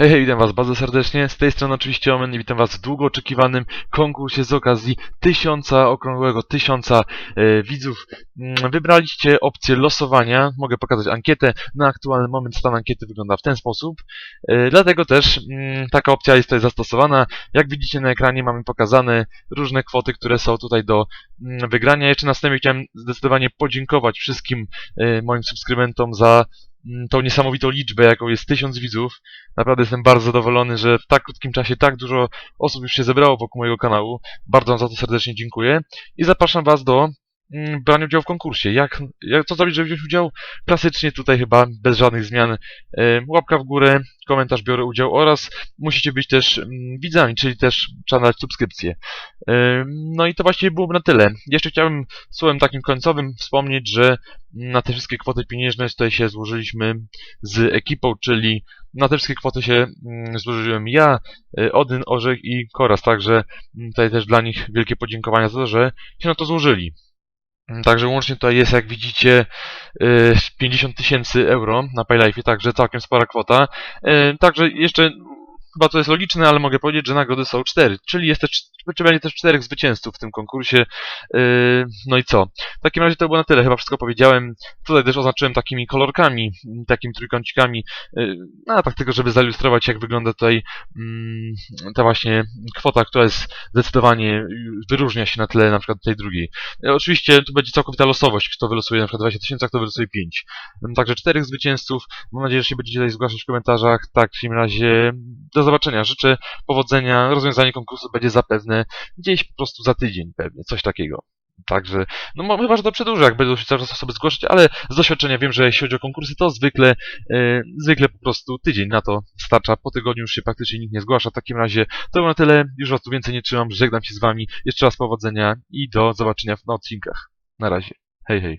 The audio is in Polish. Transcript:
Hej, hej, witam was bardzo serdecznie. Z tej strony oczywiście Omen i witam was w długo oczekiwanym konkursie z okazji tysiąca, okrągłego tysiąca e, widzów. Mm, Wybraliście opcję losowania. Mogę pokazać ankietę. Na aktualny moment stan ankiety wygląda w ten sposób. E, dlatego też mm, taka opcja jest tutaj zastosowana. Jak widzicie na ekranie mamy pokazane różne kwoty, które są tutaj do mm, wygrania. Jeszcze następnie chciałem zdecydowanie podziękować wszystkim e, moim subskrybentom za tą niesamowitą liczbę, jaką jest tysiąc widzów. Naprawdę jestem bardzo zadowolony, że w tak krótkim czasie tak dużo osób już się zebrało wokół mojego kanału. Bardzo Wam za to serdecznie dziękuję. I zapraszam Was do mm, brania udziału w konkursie. Jak, jak co zrobić, żeby wziąć udział? Klasycznie tutaj chyba bez żadnych zmian. E, łapka w górę, komentarz biorę udział oraz musicie być też mm, widzami, czyli też trzeba dać subskrypcję. E, no i to właściwie byłoby na tyle. Jeszcze chciałbym słowem takim końcowym wspomnieć, że na te wszystkie kwoty pieniężne tutaj się złożyliśmy z ekipą, czyli na te wszystkie kwoty się mm, złożyłem ja, y, Odyn, Orzech i Koras, także tutaj też dla nich wielkie podziękowania za to, że się na to złożyli. Mm, Także łącznie tutaj jest, jak widzicie, y, 50 tysięcy euro na PayLife, także całkiem spora kwota. Y, Także jeszcze, chyba to jest logiczne, ale mogę powiedzieć, że nagrody są cztery, czyli jest też, czy będzie też czterech zwycięzców w tym konkursie. Y, No i co? W takim razie to było na tyle, chyba wszystko powiedziałem. Tutaj też oznaczyłem takimi kolorkami, m, takimi trójkącikami, y, no tak tylko, żeby zailustrować, jak wygląda tutaj mm, ta właśnie kwota, która jest zdecydowanie y, wyróżnia się na tle na przykład tej drugiej. Y, Oczywiście tu będzie całkowita losowość, kto wylosuje na przykład 20 tysięcy, a kto wylosuje 5. Także czterech zwycięzców. Mam nadzieję, że się będziecie tutaj zgłaszać w komentarzach. Tak, w takim razie do zobaczenia. Życzę powodzenia. Rozwiązanie konkursu będzie zapewne gdzieś po prostu za tydzień pewnie, coś takiego. Także, no chyba, że to przedłuży, jak będą się cały czas osoby zgłaszać, ale z doświadczenia wiem, że jeśli chodzi o konkursy, to zwykle, e, zwykle po prostu tydzień na to starcza. Po tygodniu już się praktycznie nikt nie zgłasza. W takim razie to na tyle. Już was tu więcej nie trzymam. Żegnam się z wami. Jeszcze raz powodzenia i do zobaczenia na odcinkach. Na razie. Hej, hej.